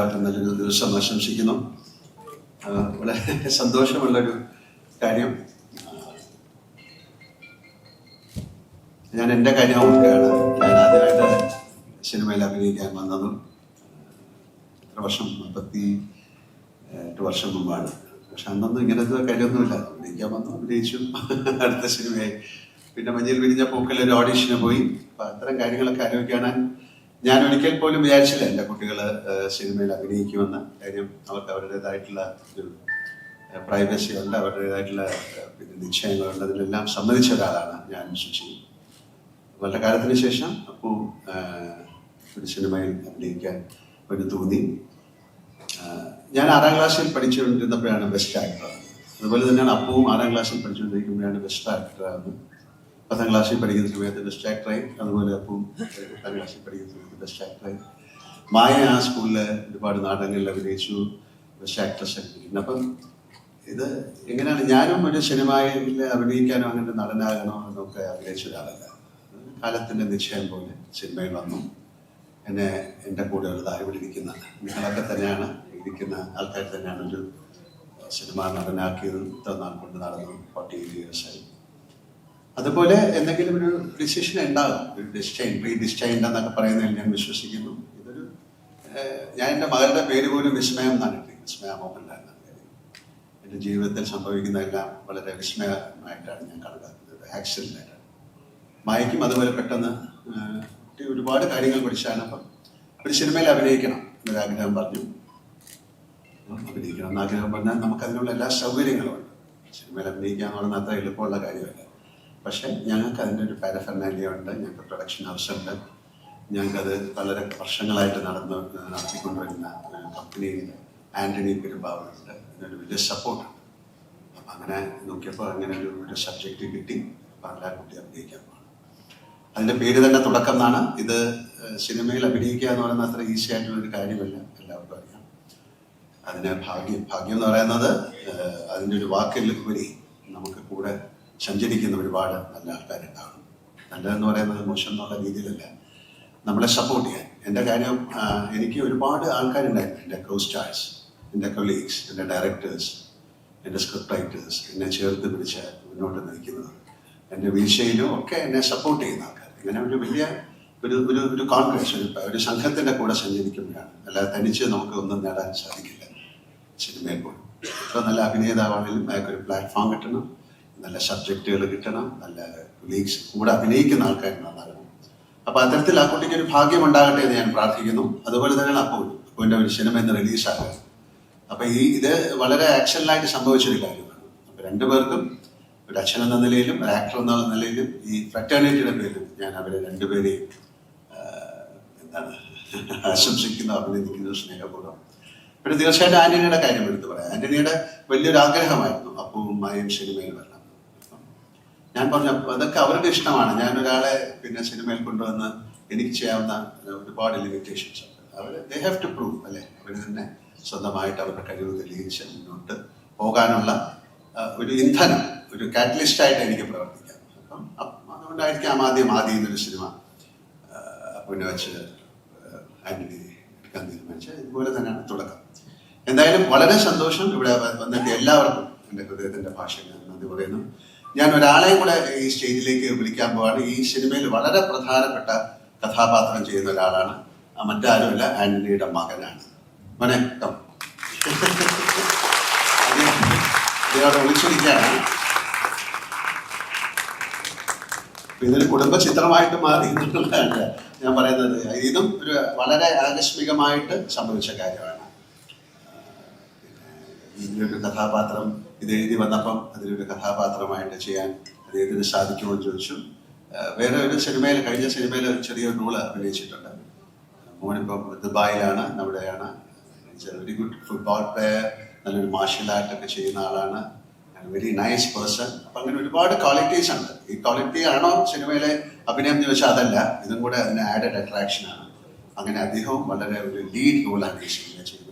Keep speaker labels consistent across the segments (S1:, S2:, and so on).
S1: എല്ലാവർക്കും നല്ലൊരു ദിവസം ആശംസിക്കുന്നു. വളരെ സന്തോഷമുള്ളൊരു കാര്യം. ഞാൻ എന്റെ കാര്യം ഓർക്കുകയാണ്. ഞാൻ ആദ്യമായിട്ട് സിനിമയിൽ അഭിനയിക്കാൻ വന്നതും എത്ര വർഷം മുപ്പത്തി എട്ട് വർഷം മുമ്പാണ്. പക്ഷെ അന്നൊന്നും ഇങ്ങനത്തെ കാര്യമൊന്നുമില്ല. അഭിനയിക്കാൻ വന്നു അഭിനയിച്ചു. അടുത്ത സിനിമയായി. പിന്നെ മഞ്ഞിൽ വിരിഞ്ഞ പൂക്കളിൽ ഒരു ഓഡീഷന് പോയി. അപ്പൊ അത്തരം കാര്യങ്ങളൊക്കെ ആലോചിക്കാണ് ഞാൻ ഒരിക്കൽ പോലും വിചാരിച്ചില്ല എന്റെ കുട്ടികൾ സിനിമയിൽ അഭിനയിക്കുമെന്ന് കാര്യം അവർക്ക് അവരുടേതായിട്ടുള്ള ഒരു പ്രൈവസി ഉണ്ട് അവരുടേതായിട്ടുള്ള പിന്നെ നിശ്ചയങ്ങളുണ്ട് അതിലെല്ലാം സമ്മതിച്ച ഒരാളാണ് ഞാൻ ശുചി വളരെ കാലത്തിന് ശേഷം അപ്പോൾ ഒരു സിനിമയിൽ അഭിനയിക്കാൻ ഒരു തോന്നി. ഞാൻ ആറാം ക്ലാസ്സിൽ പഠിച്ചുകൊണ്ടിരുന്നപ്പോഴാണ് ബെസ്റ്റ് ആക്ടർ അതുപോലെ തന്നെയാണ് അപ്പവും ആറാം ക്ലാസ്സിൽ പഠിച്ചുകൊണ്ടിരിക്കുമ്പോഴാണ് ബെസ്റ്റ് ആക്ടർ ആകുന്നത്. പത്താം ക്ലാസ്സിൽ പഠിക്കുന്ന സമയത്ത് ബെസ്റ്റ് ആക്ടറായി അതുപോലെ അപ്പം പത്താം ക്ലാസ്സിൽ പഠിക്കുന്ന സമയത്ത് ബെസ്റ്റ് ആക്ടറായി മായ ആ സ്കൂളിൽ ഒരുപാട് നാടകങ്ങളിൽ അഭിനയിച്ചു. ബെസ്റ്റ് ആക്ട്രസ് അഭിനയിക്കുന്നു അപ്പം ഇത് എങ്ങനെയാണ്? ഞാനും ഒരു സിനിമയിൽ അഭിനയിക്കാനോ അങ്ങനെ നടനാകണോ എന്നൊക്കെ ആഗ്രഹിച്ച ഒരാളല്ല. കാലത്തിന്റെ നിശ്ചയം പോലെ സിനിമയിൽ വന്നു. എന്നെ എന്റെ കൂടെ ഉള്ളതായി ഇവിടെ ഇരിക്കുന്ന നിങ്ങളൊക്കെ തന്നെയാണ് ഇരിക്കുന്ന ആൾക്കാർ തന്നെയാണ് ഒരു സിനിമ നടനാക്കിയത്. ഇത്ര നാൾ കൊണ്ട് നടന്നു. ഫോർട്ടി ഇയേഴ്സായി അതുപോലെ എന്തെങ്കിലും ഒരു ഡിസിഷൻ ഉണ്ടാകും. ഡിസ്റ്റൈൻ പ്രീ ഡിസ്റ്റൈൻ എന്നൊക്കെ പറയുന്നതിൽ ഞാൻ വിശ്വസിക്കുന്നു. ഇതൊരു ഞാൻ എന്റെ മകളുടെ പേര് പോലും വിസ്മയം എന്നാണ് ഇട്ടിരിക്കുന്നത്. വിസ്മയ മോഹൻലാൽ എന്ന പേര്. എന്റെ ജീവിതത്തിൽ സംഭവിക്കുന്നതെല്ലാം വളരെ വിസ്മയമായിട്ടാണ് ഞാൻ കണക്കാക്കുന്നത്. ആക്സിഡന്റ് മായ്ക്കും അതുപോലെ പെട്ടെന്ന് കുട്ടി ഒരുപാട് കാര്യങ്ങൾ പഠിച്ചാണ് അപ്പം ഒരു സിനിമയിൽ അഭിനയിക്കണം എന്നൊരാഗ്രഹം പറഞ്ഞു. അഭിനയിക്കണം എന്നാഗ്രഹം പറഞ്ഞാൽ നമുക്കതിനുള്ള എല്ലാ സൗകര്യങ്ങളും ഉണ്ട്. സിനിമയിൽ അഭിനയിക്കുക എന്ന് പറയുന്നത് അത്ര എളുപ്പമുള്ള കാര്യമല്ല. പക്ഷെ ഞങ്ങൾക്ക് അതിന്റെ ഒരു പാരഫെർണാലിയ ഉണ്ട് ഞങ്ങൾക്ക് പ്രൊഡക്ഷൻ ആവശ്യമുണ്ട് ഞങ്ങൾക്കത് വളരെ വർഷങ്ങളായിട്ട് നടന്ന് നടത്തിക്കൊണ്ടുവരുന്ന കമ്പനിയിൽ ആന്റണി പെരുമ്പാവൂരുണ്ട്. അതിനൊരു വലിയ സപ്പോർട്ടുണ്ട് അപ്പം അങ്ങനെ നോക്കിയപ്പോൾ അങ്ങനെ ഒരു ഒരു സബ്ജക്റ്റ് കിട്ടി. പാലാ കുട്ടി അഭിനയിക്കാൻ പോകണം അതിന്റെ പേര് തന്നെ തുടക്കം എന്നാണ്. ഇത് സിനിമയിൽ അഭിനയിക്കുക എന്ന് പറയുന്നത് അത്ര ഈസി ആയിട്ടുള്ള ഒരു കാര്യമല്ല എല്ലാവർക്കും അറിയാം. അതിന് ഭാഗ്യം ഭാഗ്യം എന്ന് പറയുന്നത് അതിന്റെ ഒരു വാക്കിൽ ഉപരി നമുക്ക് കൂടെ സഞ്ചരിക്കുന്ന ഒരുപാട് നല്ല ആൾക്കാരുണ്ടാകും. നല്ലതെന്ന് പറയുന്നത് മോശം എന്നുള്ള രീതിയിലല്ല. നമ്മളെ സപ്പോർട്ട് ചെയ്യാൻ. എന്റെ കാര്യം എനിക്ക് ഒരുപാട് ആൾക്കാരുണ്ടായിരുന്നു. എന്റെ ക്ലോസ് സ്റ്റാർസ് എന്റെ കൊളീഗ്സ് എന്റെ ഡയറക്ടേഴ്സ് എന്റെ സ്ക്രിപ്റ്റ് റൈറ്റേഴ്സ് എന്നെ ചേർത്ത് പിടിച്ച് മുന്നോട്ട് നയിക്കുന്നത് എന്റെ വീഴ്ചയിലും ഒക്കെ എന്നെ സപ്പോർട്ട് ചെയ്യുന്ന ആൾക്കാർ. ഇങ്ങനെ ഒരു വലിയ ഒരു ഒരു ഒരു കോൺഗ്രസ് ഒരു സംഘത്തിന്റെ കൂടെ സഞ്ചരിക്കുമ്പോഴാണ്. അല്ലാതെ തനിച്ച് നമുക്ക് ഒന്നും നേടാൻ സാധിക്കില്ല സിനിമയിൽ പോലും എത്ര നല്ല അഭിനേതാവാണെങ്കിലും അയാൾക്കൊരു പ്ലാറ്റ്ഫോം കിട്ടണം. നല്ല സബ്ജക്റ്റുകൾ കിട്ടണം നല്ല കൊളീഗ്സ് കൂടെ അഭിനയിക്കുന്ന ആൾക്കാർ നന്നാകണം അപ്പൊ അത്തരത്തിൽ ആ കുട്ടിക്ക് ഒരു ഭാഗ്യം ഉണ്ടാകട്ടെ എന്ന് ഞാൻ പ്രാർത്ഥിക്കുന്നു. അതുപോലെ തന്നെ അപ്പോൾ അപ്പോന്റെ ഒരു സിനിമ ഇന്ന് റിലീസാകുക അപ്പൊ ഈ ഇത് വളരെ ആക്ഷനിലായിട്ട് സംഭവിച്ചൊരു കാര്യമാണ്. അപ്പൊ രണ്ടുപേർക്കും ഒരു അച്ഛൻ എന്ന നിലയിലും ഒരു ആക്ടർ എന്ന നിലയിലും ഈ ഫ്രറ്റേണിറ്റിയുടെ പേരിലും ഞാൻ അവരെ രണ്ടുപേരെയും എന്താണ് ആശംസിക്കുന്നു അഭിനന്ദിക്കുന്നു സ്നേഹപൂർവം. പിന്നെ തീർച്ചയായിട്ടും ആന്റണിയുടെ കാര്യം എടുത്തു പറയാം. ആന്റണിയുടെ വലിയൊരു ആഗ്രഹമായിരുന്നു അപ്പവും മായും സിനിമയിൽ വരണം. അപ്പം ഞാൻ പറഞ്ഞു അതൊക്കെ അവരുടെ ഇഷ്ടമാണ്. ഞാൻ ഒരാളെ പിന്നെ സിനിമയിൽ കൊണ്ടുവന്ന് എനിക്ക് ചെയ്യാവുന്ന ഒരുപാട് ലിമിറ്റേഷൻസ് ഉണ്ട്. അവർ ദേ ഹാവ് ടു പ്രൂവ് അല്ലെ? അവർ തന്നെ സ്വന്തമായിട്ട് അവരുടെ കഴിവ് തെളിയിച്ച് മുന്നോട്ട് പോകാനുള്ള ഒരു ഇന്ധനം ഒരു കാറ്റലിസ്റ്റ് ആയിട്ട് എനിക്ക് പ്രവർത്തിക്കാം. അപ്പം അതുകൊണ്ടായിരിക്കാം ആദ്യം ആദ്യം എന്നൊരു സിനിമ പിന്നെ വെച്ച് ആന്റണി എടുക്കാൻ തീരുമാനിച്ചത്. ഇതുപോലെ തന്നെയാണ് തുടക്കം. എന്തായാലും വളരെ സന്തോഷം ഇവിടെ വന്നിട്ട് എല്ലാവർക്കും എന്റെ ഹൃദയത്തിന്റെ ഭാഷ നന്ദി പറയുന്നു. ഞാൻ ഒരാളെ കൂടെ ഈ സ്റ്റേജിലേക്ക് വിളിക്കാൻ പോവാണ്. ഈ സിനിമയിൽ വളരെ പ്രധാനപ്പെട്ട കഥാപാത്രം ചെയ്യുന്ന ഒരാളാണ്. മറ്റാരുമല്ല ആന്റണിയുടെ മകനാണ്. മോനെ. ഇതിനോട് വിളിച്ചിരിക്കുകയാണ് ഇതൊരു കുടുംബ ചിത്രമായിട്ട് മാറി ഞാൻ പറയുന്നത്. ഇതും ഒരു വളരെ ആകസ്മികമായിട്ട് സംഭവിച്ച കാര്യമാണ്. ഇതിലൊരു കഥാപാത്രം ഇത് എഴുതി വന്നപ്പം അതിലൊരു കഥാപാത്രമായിട്ട് ചെയ്യാൻ അദ്ദേഹത്തിന് സാധിക്കുമോ എന്ന് ചോദിച്ചു. വേറെ ഒരു സിനിമയിൽ കഴിഞ്ഞ സിനിമയിൽ ഒരു ചെറിയൊരു റോൾ അഭിനയിച്ചിട്ടുണ്ട്. മോനിപ്പം ദുബായിലാണ് നമ്മുടെയാണ് വെരി ഗുഡ് ഫുട്ബോൾ പ്ലെയർ നല്ലൊരു മാർഷ്യൽ ആർട്ട് ഒക്കെ ചെയ്യുന്ന ആളാണ്. വെരി നൈസ് പേഴ്സൺ അപ്പം അങ്ങനെ ഒരുപാട് ക്വാളിറ്റീസ് ഉണ്ട്. ഈ ക്വാളിറ്റി ആണോ സിനിമയിലെ അഭിനയം എന്ന് ചോദിച്ചാൽ അതല്ല. ഇതും കൂടെ അതിന് ആഡഡ് അട്രാക്ഷൻ ആണ്. അങ്ങനെ അദ്ദേഹവും വളരെ ഒരു ലീഡ് റോളാണ് ഈ അപ്പൊ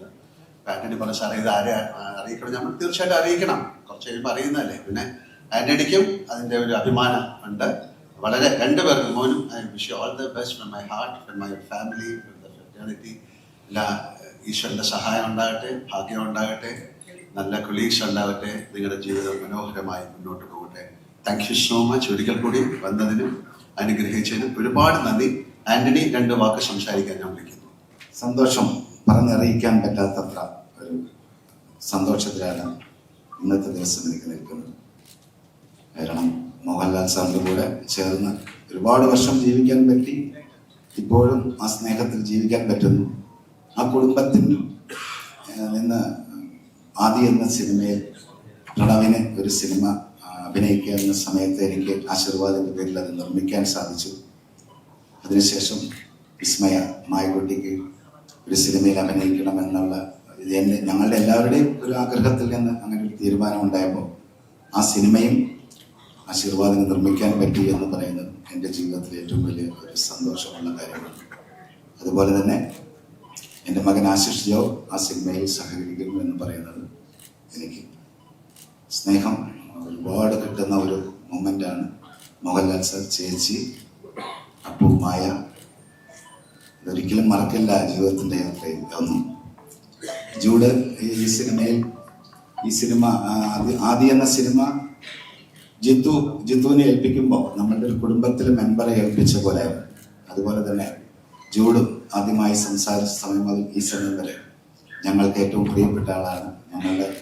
S1: ആന്റണി പറഞ്ഞ സാറേ ഇത് ആരെ അറിയിക്കണം? നമ്മൾ തീർച്ചയായിട്ടും അറിയിക്കണം. കുറച്ച് കഴിയുമ്പോൾ അറിയുന്നതല്ലേ? പിന്നെ ആന്റണിക്കും അതിന്റെ ഒരു അഭിമാനം ഉണ്ട്. വളരെ രണ്ടുപേർക്കും മോനും I wish all the best from my heart from my family from the fraternity. എല്ലാ ഈശ്വരന്റെ സഹായം ഉണ്ടാകട്ടെ ഭാഗ്യം ഉണ്ടാകട്ടെ. നല്ല കൊളീഗ്സ് ഉണ്ടാകട്ടെ. നിങ്ങളുടെ ജീവിതം മനോഹരമായി മുന്നോട്ട് പോകട്ടെ. താങ്ക് യു സോ മച്ച് ഒരിക്കൽ കൂടി വന്നതിനും അനുഗ്രഹിച്ചതിനും ഒരുപാട് നന്ദി. ആന്റണി രണ്ട് വാക്ക് സംസാരിക്കാൻ ഞാൻ വിളിക്കുന്നു.
S2: സന്തോഷം. പറഞ്ഞറിയിക്കാൻ പറ്റാത്തത്ര സന്തോഷത്തിലാണ് ഇന്നത്തെ ദിവസം എനിക്ക് നിൽക്കുന്നത്. കാരണം മോഹൻലാൽ സാറിന്റെ കൂടെ ചേർന്ന് ഒരുപാട് വർഷം ജീവിക്കാൻ പറ്റി ഇപ്പോഴും ആ സ്നേഹത്തിൽ ജീവിക്കാൻ പറ്റുന്നു. ആ കുടുംബത്തിൽ നിന്ന് ആദി എന്ന സിനിമയിൽ പ്രണവിന് ഒരു സിനിമ അഭിനയിക്കുക എന്ന സമയത്ത് എനിക്ക് ആശീർവാദിന്റെ പേരിൽ അത് നിർമ്മിക്കാൻ സാധിച്ചു. അതിനുശേഷം വിസ്മയ മായക്കുട്ടിക്ക് ഒരു സിനിമയിൽ അഭിനയിക്കണം എന്നുള്ള ഇത് എന്നെ ഞങ്ങളുടെ എല്ലാവരുടെയും ഒരു ആഗ്രഹത്തിൽ നിന്ന് അങ്ങനെ ഒരു തീരുമാനം ഉണ്ടായപ്പോൾ ആ സിനിമയും ആശീർവാദിനെ നിർമ്മിക്കാൻ പറ്റി എന്ന് പറയുന്നത് എന്റെ ജീവിതത്തിലെ ഏറ്റവും വലിയ ഒരു സന്തോഷമുള്ള കാര്യമാണ്. അതുപോലെ തന്നെ എന്റെ മകൻ ആശിഷ് ജോ ആ സിനിമയിൽ സഹകരിക്കുന്നു എന്ന് പറയുന്നത് എനിക്ക് സ്നേഹം ഒരുപാട് കിട്ടുന്ന ഒരു മൊമെന്റാണ് മോഹൻലാൽ സർ ചേച്ചി അപ്പൂമായ ഇതൊരിക്കലും മറക്കില്ല ജീവിതത്തിന്റെ യാത്രയിൽ. ഒന്നും ജൂഡ് ഈ- സിനിമയിൽ ഈ സിനിമ ആദി എന്ന സിനിമ ജിത്തു ജിത്തുവിനെ ഏൽപ്പിക്കുമ്പോൾ നമ്മളുടെ ഒരു കുടുംബത്തിലെ മെമ്പറെ ഏൽപ്പിച്ച പോലെ അതുപോലെ തന്നെ ജൂഡ് ആദ്യമായി സംസാരിച്ച സമയം മുതൽ ഈ സമയം വരെ ഞങ്ങൾക്ക് ഏറ്റവും പ്രിയപ്പെട്ട ആളാണ്. ഞങ്ങളുടെ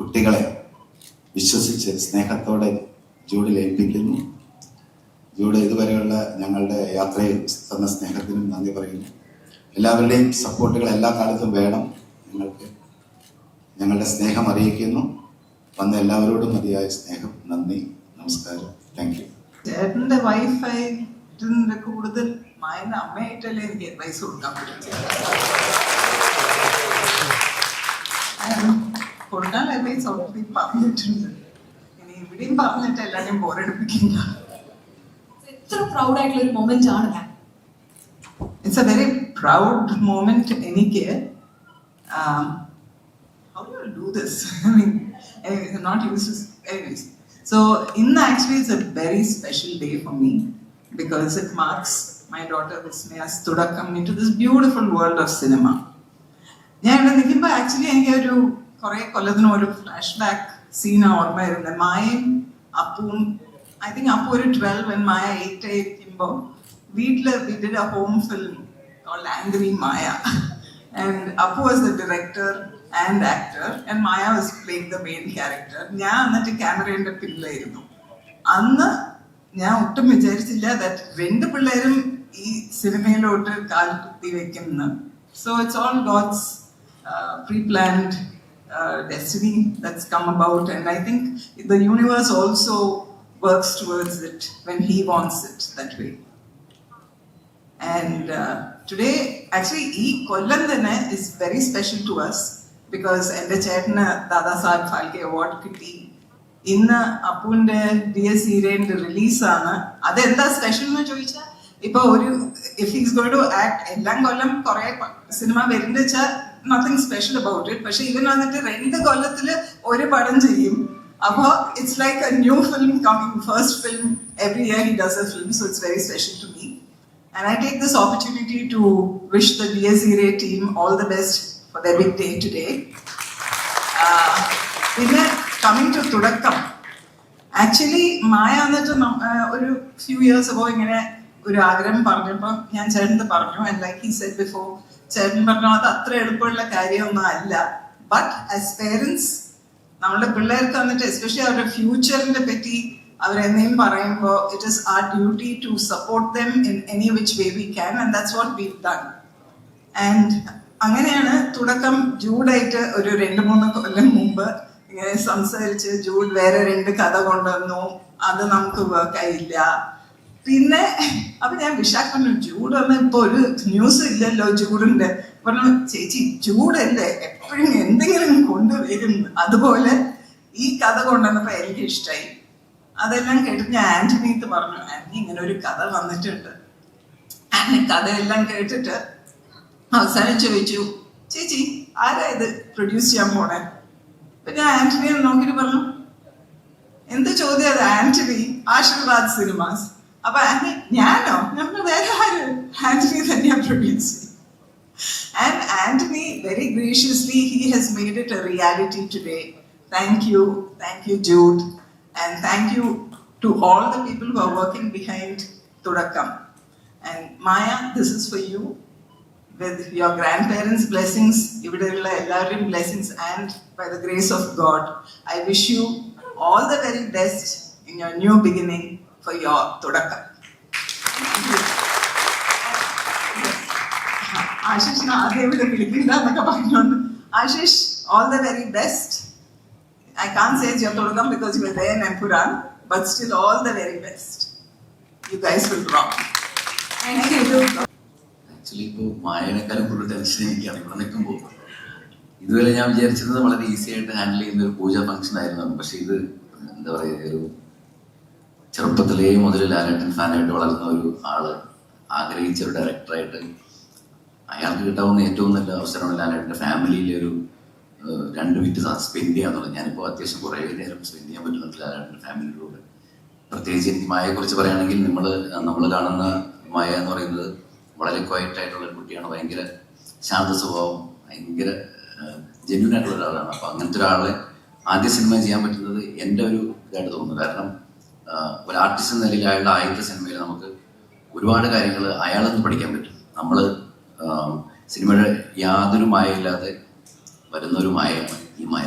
S2: കുട്ടികളെ വിശ്വസിച്ച് സ്നേഹത്തോടെ ജൂഡിൽ ഏൽപ്പിക്കുന്നു. ജൂഡ് ഇതുവരെയുള്ള ഞങ്ങളുടെ യാത്രയിൽ തന്ന സ്നേഹത്തിനും നന്ദി പറയുന്നു. എല്ലാവരുടെയും സപ്പോർട്ടുകൾ എല്ലാ കാലത്തും വേണം. നിങ്ങൾക്ക് ഞങ്ങളുടെ സ്നേഹം അറിയിക്കുന്നു. വന്ന എല്ലാവരോടും മതിയായ സ്നേഹം. നന്ദി. നമസ്കാരം. താങ്ക് യു
S3: ചേട്ടന്റെ വൈഫായിട്ട് കൂടുതൽ മായന അമ്മയായിട്ടല്ലേ എനിക്ക് അഡ്വൈസ് കൊടുക്കാൻ പറ്റും കൊടുക്കാൻ അഡ്വൈസ് ഓൾറെഡി പറഞ്ഞിട്ടുണ്ട്. ഇനി ഇവിടെയും പറഞ്ഞിട്ട് എല്ലാവരെയും ബോറടിപ്പിക്കില്ല.
S4: എത്ര പ്രൗഡ് ആയിട്ടുള്ള ഒരു മൊമെന്റ് ആണ് ഞാൻ.
S3: It's a very proud moment എനിക്ക്. How do you do this? I mean, anyways, I'm not used to. this. Anyways, so in actually, it's a very special day for me because it marks my daughter Vismaya's തുടക്കം into this beautiful world of cinema. ഞാൻ ഇവിടെ നിൽക്കുമ്പോൾ actually എനിക്ക് ഒരു കുറെ കൊല്ലത്തിന് ഒരു flash back scene ഓർമ്മ വരുന്നത് മായയും അപ്പുവും ഐ തിങ്ക് അപ്പു ഒരു ട്വൽവ് മായ എയ്റ്റ് ആയിരിക്കുമ്പോൾ വീട്ടിൽ we did a home film angry Maya and Appu was the director and actor, and Maya was playing the main character. ഞാൻ എന്നിട്ട് ക്യാമറയുടെ പിന്നിലായിരുന്നു. അന്ന് ഞാൻ ഒട്ടും വിചാരിച്ചില്ല ദാറ്റ് രണ്ട് പിള്ളേരും ഈ സിനിമയിലോട്ട് കാൽ കുത്തി വെക്കുന്നു so it's all God's pre planned destiny that's come about and I think the universe also works towards it when he wants it that way And uh, today, actually, ഈ കൊല്ലം തന്നെ is very special to us because എന്റെ ചേട്ടന് Dada Sahib Phalke award കിട്ടി. ഇന്ന് അപ്പുവിന്റെ D S ഹീരേന്റെ റിലീസാണ് അതെന്താ special എന്ന് ചോദിച്ചാൽ ഇപ്പൊ ഒരു if is going to act എല്ലാം കൊല്ലം കുറെ സിനിമ വരുന്ന വെച്ചാൽ നത്തിങ് സ്പെഷ്യൽ അബൌട്ട് ഇറ്റ് പക്ഷെ ഇവൻ വന്നിട്ട് രണ്ട് കൊല്ലത്തിൽ ഒരു പടം ചെയ്യും. അപ്പോ it's like a new film coming first film every year he does a film so it's very special to me And I take this opportunity to wish the DSERA team all the best for their big day today. Uh, പിന്നെ coming to തുടക്കം. Actually Maya എന്നിട്ട് ഒരു few years ago ഇങ്ങനെ ഒരു ആഗ്രഹം പറഞ്ഞപ്പോൾ ഞാൻ ചേട്ടന്റെ പറഞ്ഞു. And like he set before ചേട്ടൻ പറഞ്ഞു അത് അത്ര എളുപ്പമുള്ള കാര്യമൊന്നും അല്ല. ബട്ട് ആസ് പേരൻസ് നമ്മുടെ പിള്ളേർക്ക് വന്നിട്ട് എസ്പെഷ്യലി അവരുടെ ഫ്യൂച്ചറിനെ പറ്റി അവരെന്നെയും പറയുമ്പോൾ it is our duty to support them in any which way we can and that's what we done and അങ്ങനെയാണ് തുടക്കം ജൂഡായിട്ട് ഒരു രണ്ട് മൂന്ന് കൊല്ലം മുമ്പ് ഇങ്ങനെ സംസാരിച്ച് ജൂഡ് വേറെ രണ്ട് കഥ കൊണ്ടുവന്നു. അത് നമുക്ക് വർക്ക് ആയില്ല. പിന്നെ അപ്പൊ ഞാൻ വിശാഖ് പറഞ്ഞു ജൂഡ് വന്ന് ഇപ്പൊ ഒരു ന്യൂസ് ഇല്ലല്ലോ ജൂഡിന്റെ. പറഞ്ഞു ചേച്ചി ജൂഡല്ലേ എപ്പോഴും എന്തെങ്കിലും കൊണ്ടുവരും. അതുപോലെ ഈ കഥ കൊണ്ടുവന്നപ്പോ എനിക്ക് ഇഷ്ടമായി അതെല്ലാം കേട്ടിട്ട് ഞാൻ ആന്റണിത്ത് പറഞ്ഞു ആന്റണി ഇങ്ങനെ ഒരു കഥ വന്നിട്ടുണ്ട്. ആന്റണി കഥയെല്ലാം കേട്ടിട്ട് അവസാനം ചോദിച്ചു ചേച്ചി ആരാ ഇത് പ്രൊഡ്യൂസ് ചെയ്യാൻ പോണേ? പിന്നെ ആന്റണിയെ നോക്കിയിട്ട് പറഞ്ഞു എന്ത് ചോദ്യം അത് ആന്റണി? ആശീർവാദ് സിനിമാസ്. അപ്പൊ ആന്റണി ഞാനോ? ഞങ്ങൾ വേറെ ആര്? ആന്റണി തന്നെയാ produce and Antony very graciously he has made it a reality today thank you thank you Jude, and thank you to all the people who are working behind Tudakam. And Maya, this is for you. With your grandparents' blessings, ഇവിടെയുള്ള എല്ലാവരുടെയും blessings, and by the grace of God, I wish you all the very best in your new beginning for your Tudakam. Thank you. ആശിഷിനെ ആദ്യം ഇവിടെ വിളിക്കണ്ട എന്നൊക്കെ പറഞ്ഞോണ്ട് Ashish all the very best I can't say your because you were there in Empuran, but still all the very best. You guys will rock.
S4: Thank you.
S5: Actually ഇപ്പോൾ മായനേക്കാളും കൂടുതൽ tension എനിക്കാണ് ഇവിടെ നിൽക്കുമ്പോൾ ഇതുവരെ ഞാൻ വിചാരിച്ചിരുന്നത് വളരെ ഈസി ആയിട്ട് ഹാൻഡിൽ ചെയ്യുന്ന ഒരു പൂജാ ഫംഗ്ഷൻ ആയിരുന്നു പക്ഷെ ഇത് എന്താ പറയുക ഒരു ചെറുപ്പത്തിലേ മുതൽ ലാലേട്ടൻ ഫാനായിട്ട് വളർന്ന ഒരു ആൾ ആഗ്രഹിച്ച ഒരു ഡയറക്ടറായിട്ട് അയാൾക്ക് കിട്ടാവുന്ന ഏറ്റവും നല്ല അവസരമാണ് ലാലേട്ടന്റെ ഫാമിലിയിലെ ഒരു രണ്ട് മിനിറ്റ് സ്പെൻഡ് ചെയ്യാന്നുള്ളത് ഞാനിപ്പോൾ അത്യാവശ്യം കുറേ നേരം സ്പെൻഡ് ചെയ്യാൻ പറ്റുന്നുണ്ട് ലാലേട്ടന്റെ ഫാമിലിയിലൂടെ പ്രത്യേകിച്ച് എനിക്ക് മായയെ കുറിച്ച് പറയുകയാണെങ്കിൽ നമ്മൾ നമ്മൾ കാണുന്ന മായ എന്ന് പറയുന്നത് വളരെ ക്വയറ്റ് ആയിട്ടുള്ള കുട്ടിയാണ്. ഭയങ്കര ശാന്ത സ്വഭാവം ഭയങ്കര ജെന്യൂൻ ആയിട്ടുള്ള ഒരാളാണ്. അപ്പോൾ അങ്ങനത്തെ ഒരാളെ ആദ്യ സിനിമ ചെയ്യാൻ പറ്റുന്നത് എന്റെ ഒരു ഇതായിട്ട് തോന്നുന്നു. കാരണം ഒരു ആർട്ടിസ്റ്റ് എന്ന നിലയിൽ അയാളുടെ ആദ്യത്തെ സിനിമയിൽ നമുക്ക് ഒരുപാട് കാര്യങ്ങൾ അയാളെന്ന് പഠിക്കാൻ പറ്റും. നമ്മൾ സിനിമയുടെ യാതൊരു മായയില്ലാതെ വരുന്ന ഒരു മായയാണ് ഈ മായ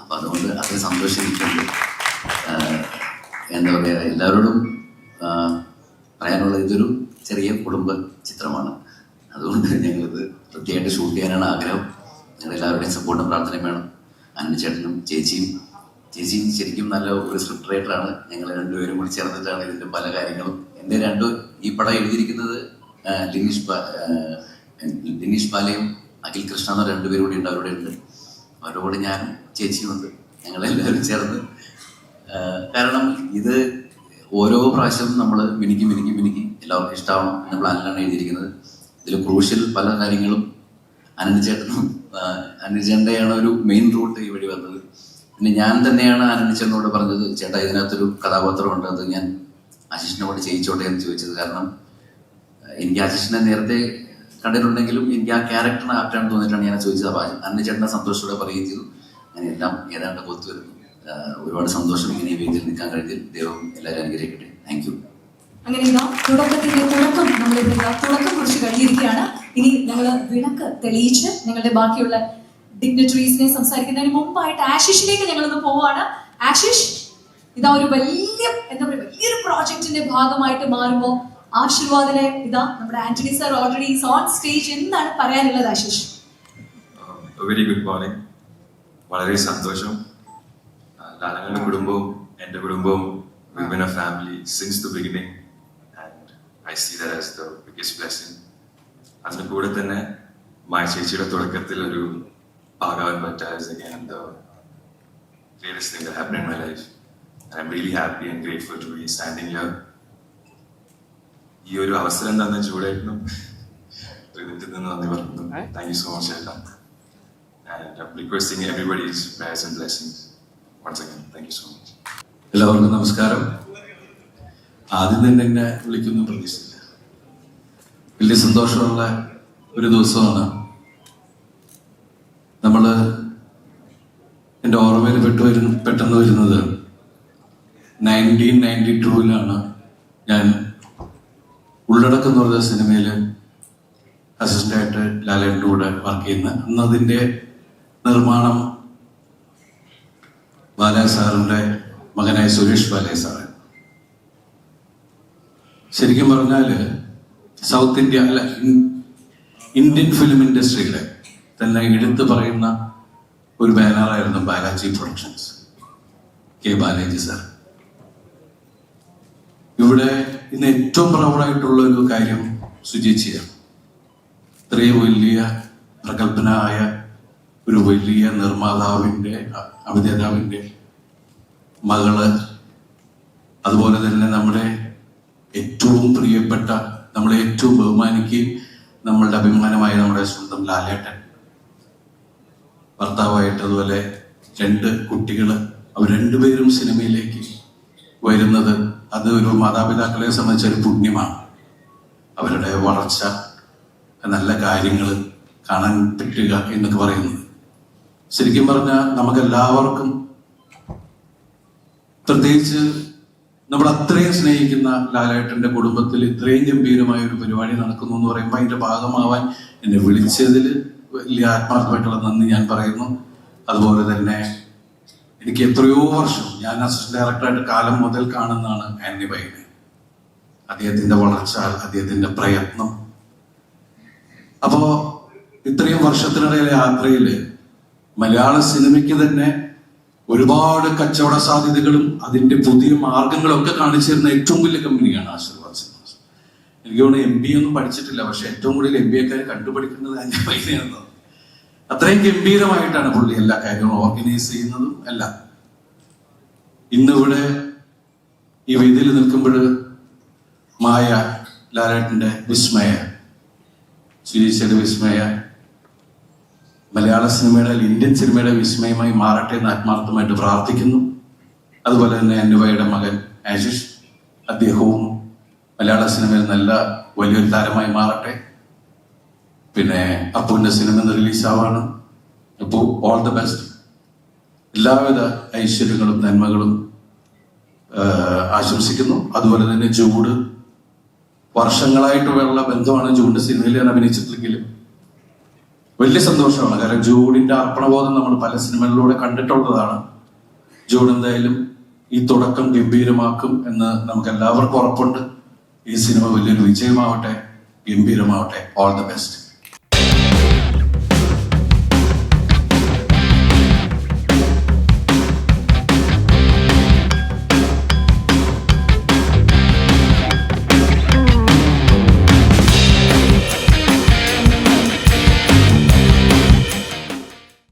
S5: അപ്പൊ അതുകൊണ്ട് അത് സന്തോഷിക്കുന്നുണ്ട് എന്താ പറയുക എല്ലാവരോടും പറയാനുള്ള ഇതൊരു ചെറിയ കുടുംബ ചിത്രമാണ്. അതുകൊണ്ട് ഞങ്ങളിത് വൃത്തിയായിട്ട് ഷൂട്ട് ചെയ്യാനാണ് ആഗ്രഹം. ഞങ്ങൾ എല്ലാവരുടെയും സപ്പോർട്ടും പ്രാർത്ഥനയും വേണം. അന്ന ചേട്ടനും ചേച്ചിയും. ചേച്ചി ശരിക്കും നല്ല ഒരു സ്ക്രിപ്റ്റ് റൈറ്ററാണ്. ഞങ്ങൾ രണ്ടുപേരും കൂടി ചേർന്നിട്ടാണ് ഇതിന്റെ പല കാര്യങ്ങളും. എന്റെ രണ്ട് ഈ പടം എഴുതിയിരിക്കുന്നത് ലിനീഷ് ലിനീഷ് ബാലയും അഖിൽ കൃഷ്ണ എന്ന രണ്ടുപേരും കൂടി ഉണ്ട് അവരുടെ ഉണ്ട്. അവരുടെ കൂടെ ഞാൻ ചേച്ചിയുമുണ്ട് ഞങ്ങളെല്ലാവരും ചേർന്ന്. കാരണം ഇത് ഓരോ പ്രാവശ്യം നമ്മൾ മിനുക്കി മിനുക്കി മിനുക്കി എല്ലാവർക്കും ഇഷ്ടമാവണം എന്ന പ്ലാനിലാണ് എഴുതിയിരിക്കുന്നത്. ഇതിൽ ക്രൂഷ്യൽ പല കാര്യങ്ങളും അനന്തിച്ചേട്ടനും അനന്തിച്ചേട്ടന്റെയാണ് ഒരു മെയിൻ റൂട്ട് ഈ വഴി വന്നത്. പിന്നെ ഞാൻ തന്നെയാണ് അനന്തിച്ചേട്ടനോട് പറഞ്ഞത് ചേട്ടാ ഇതിനകത്തൊരു കഥാപാത്രമുണ്ട് അത് ഞാൻ ആശിഷിനോട് ചെയ്യിച്ചോട്ടെ എന്ന് ചോദിച്ചത്. കാരണം എനിക്ക് ആശിഷിനെ നേരത്തെ കണ്ടിട്ടുണ്ടെങ്കിലും എനിക്ക് ആ ക്യാരക്ടറിന് ആപ്റ്റാണെന്ന് തോന്നിയിട്ടാണ് ഞാൻ ചോദിച്ചത്. അപ്പോൾ അന്നചേട്ടനെ സന്തോഷത്തോടെ പറയുകയും ചെയ്തു. അങ്ങനെ എല്ലാം ഏതാണ്ട് ഒത്തു വരുന്നു. ഒരുപാട് സന്തോഷം ഇങ്ങനെ വേദിയിൽ നിൽക്കാൻ കഴിഞ്ഞതിൽ ദൈവം എല്ലാവരും അനുഗ്രഹിക്കട്ടെ. താങ്ക് യു
S4: അങ്ങനെ ഇതാ തുടക്കത്തിന്റെ തുടക്കം നമ്മൾ ഇതാ തുടക്കം കുറിച്ച് ഇനി ഞങ്ങൾ വിളക്ക് തെളിയിച്ച് ഞങ്ങളുടെ ബാക്കിയുള്ള ഡിഗ്നറ്ററീസിനെ സംസാരിക്കുന്നതിന് മുമ്പായിട്ട് ആശിഷിലേക്ക് ഞങ്ങളൊന്ന് പോവാണ്. ആശിഷ് ഇതാ ഒരു വലിയ എന്താ പറയുക വലിയൊരു പ്രോജക്റ്റിന്റെ ഭാഗമായിട്ട് മാറുമ്പോൾ ആശീർവാദിലെ ഇതാ നമ്മുടെ Antony sir already on stage എന്താണ് പറയാനുള്ളത് ആശിഷ്?
S6: വെരി ഗുഡ് മോർണിംഗ് വളരെ സന്തോഷം. ലാലങ്ങളുടെ കുടുംബവും എന്റെ കുടുംബവും been a family since the beginning and I see this as the biggest blessing അതിന് കൂടെ തന്നെ മായ ചേച്ചിയുടെ തുടക്കത്തിൽ ഒരു ഭാഗവാൻ പറ്റാൻ again the greatest thing that happened in my life. And I'm really ഈ ഒരു അവസരം തന്ന ചൂടായിരുന്നു നന്ദി പറയുന്നു താങ്ക് യു സോ മച്ച് ചേട്ടാ. Requesting I'm requesting and prayers and blessings. Once again, thank you
S7: എല്ലാവർക്കും നമസ്കാരം. ആദ്യം തന്നെ എന്നെ വിളിക്കുന്നു പ്രതീക്ഷിച്ചില്ല. വലിയ സന്തോഷമുള്ള ഒരു ദിവസമാണ്. നമ്മൾ എന്റെ ഓർമ്മയിൽ പെട്ടു വരുന്ന പെട്ടെന്ന് വരുന്നത് നയന്റീൻ നയന്റി ടൂവിലാണ് ഞാൻ ഉള്ളടക്കം എന്ന് പറഞ്ഞ സിനിമയിൽ അസിസ്റ്റന്റായിട്ട് ലാലേട്ടന്റെ കൂടെ വർക്ക് ചെയ്യുന്ന അന്ന് നിർമ്മാണം ബാല സാറിന്റെ മകനായ സുരേഷ് ബാലയ സാറ്. ശരിക്കും പറഞ്ഞാൽ സൗത്ത് ഇന്ത്യ അല്ല ഇന്ത്യൻ ഫിലിം ഇൻഡസ്ട്രിയുടെ തന്നെ എടുത്തു പറയുന്ന ഒരു ബാനറായിരുന്നു Balaji productions K Balaji sir ഇവിടെ ഇന്ന് ഏറ്റവും പ്രൗഡായിട്ടുള്ള ഒരു കാര്യം സുചിച്ചിയാണ് ഇത്രയും വലിയ പ്രഗത്ഭനായ ഒരു വലിയ നിർമ്മാതാവിന്റെ അഭിനേതാവിന്റെ മകൾ അതുപോലെ തന്നെ നമ്മുടെ ഏറ്റവും പ്രിയപ്പെട്ട നമ്മളെ ഏറ്റവും ബഹുമാനിക്കുകയും നമ്മളുടെ അഭിമാനമായ നമ്മുടെ സ്വന്തം ലാലേട്ടൻ. ഭർത്താവായിട്ട് അതുപോലെ രണ്ട് കുട്ടികൾ അവർ രണ്ടുപേരും സിനിമയിലേക്ക് വരുന്നത് അത് ഒരു മാതാപിതാക്കളെ സംബന്ധിച്ച ഒരു പുണ്യമാണ്. അവരുടെ വളർച്ച നല്ല കാര്യങ്ങൾ കാണാൻ പറ്റുക എന്നൊക്കെ പറയുന്നത് ശരിക്കും പറഞ്ഞാൽ നമുക്കെല്ലാവർക്കും പ്രത്യേകിച്ച് നമ്മൾ അത്രയും സ്നേഹിക്കുന്ന ലാലേട്ടന്റെ കുടുംബത്തിൽ ഇത്രയും ഗംഭീരമായ ഒരു പരിപാടി നടക്കുന്നു എന്ന് പറയുമ്പോൾ അതിന്റെ ഭാഗമാവാൻ എന്നെ വിളിച്ചതിൽ വലിയ ആത്മാർത്ഥമായിട്ടുള്ള നന്ദി ഞാൻ പറയുന്നു. അതുപോലെ തന്നെ എനിക്ക് എത്രയോ വർഷം ഞാൻ അസിസ്റ്റന്റ് ഡയറക്ടറായിട്ട് കാലം മുതൽ കാണുന്നതാണ് ആന്റി ബൈനെ അദ്ദേഹത്തിന്റെ വളർച്ച അദ്ദേഹത്തിന്റെ പ്രയത്നം. അപ്പോ ഇത്രയും വർഷത്തിനിടയിലെ യാത്രയിൽ മലയാള സിനിമയ്ക്ക് തന്നെ ഒരുപാട് കച്ചവട സാധ്യതകളും അതിന്റെ പുതിയ മാർഗങ്ങളും ഒക്കെ കാണിച്ചു തരുന്ന ഏറ്റവും വലിയ കമ്പനിയാണ് ആശീർവാദ് സിനിമാസ്. എനിക്ക് തോന്നുന്നു എം ബി ഒന്നും പഠിച്ചിട്ടില്ല പക്ഷെ ഏറ്റവും കൂടുതൽ എം ബി എക്കാർ കണ്ടുപിടിക്കുന്നത് അതിന്റെ പൈസയാണ് അത്രയും ഗംഭീരമായിട്ടാണ് പുള്ളി എല്ലാ കാര്യങ്ങളും ഓർഗനൈസ് ചെയ്യുന്നതും എല്ലാം. ഇന്നിവിടെ ഈ വേദിയിൽ നിൽക്കുമ്പോൾ മായ ലാലേട്ടന്റെ വിസ്മയ ശിരീഷയുടെ വിസ്മയ മലയാള സിനിമയുടെ ഇന്ത്യൻ സിനിമയുടെ വിസ്മയമായി മാറട്ടെ എന്ന് ആത്മാർത്ഥമായിട്ട് പ്രാർത്ഥിക്കുന്നു. അതുപോലെ തന്നെ അന്വയുടെ മകൻ ആശിഷ് അദ്ദേഹവും മലയാള സിനിമയിൽ നല്ല വലിയൊരു താരമായി മാറട്ടെ. പിന്നെ അപ്പുവിന്റെ സിനിമ റിലീസാവാണ് അപ്പു ഓൾ ദ ബെസ്റ്റ് എല്ലാവിധ ഐശ്വര്യങ്ങളും നന്മകളും ആശംസിക്കുന്നു. അതുപോലെ തന്നെ ചൂട് വർഷങ്ങളായിട്ടുള്ള ബന്ധമാണ് ചൂടിന്റെ സിനിമയിൽ ഞാൻ അഭിനയിച്ചിട്ടില്ലെങ്കിലും വലിയ സന്തോഷമാണ്. കാരണം ജൂഡിന്റെ അർപ്പണബോധം നമ്മൾ പല സിനിമകളിലൂടെ കണ്ടിട്ടുള്ളതാണ്. ജൂഡ് എന്തായാലും ഈ തുടക്കം ഗംഭീരമാക്കും എന്ന് നമുക്ക് എല്ലാവർക്കും ഉറപ്പുണ്ട്. ഈ സിനിമ വലിയൊരു വിജയമാവട്ടെ ഗംഭീരമാവട്ടെ. All the best